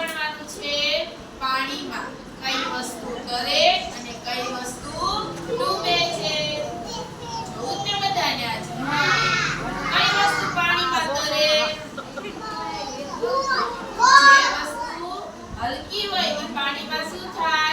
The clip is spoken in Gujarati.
ભણવાનું છે પાણીમાં. કઈ વસ્તુ તરે અને કઈ વસ્તુ ડૂબે છે. જોવું ને બધાને આજે. કઈ વસ્તુ પાણીમાં તરે જે વસ્તુ હલકી હોય એ પાણીમાં શું થાય?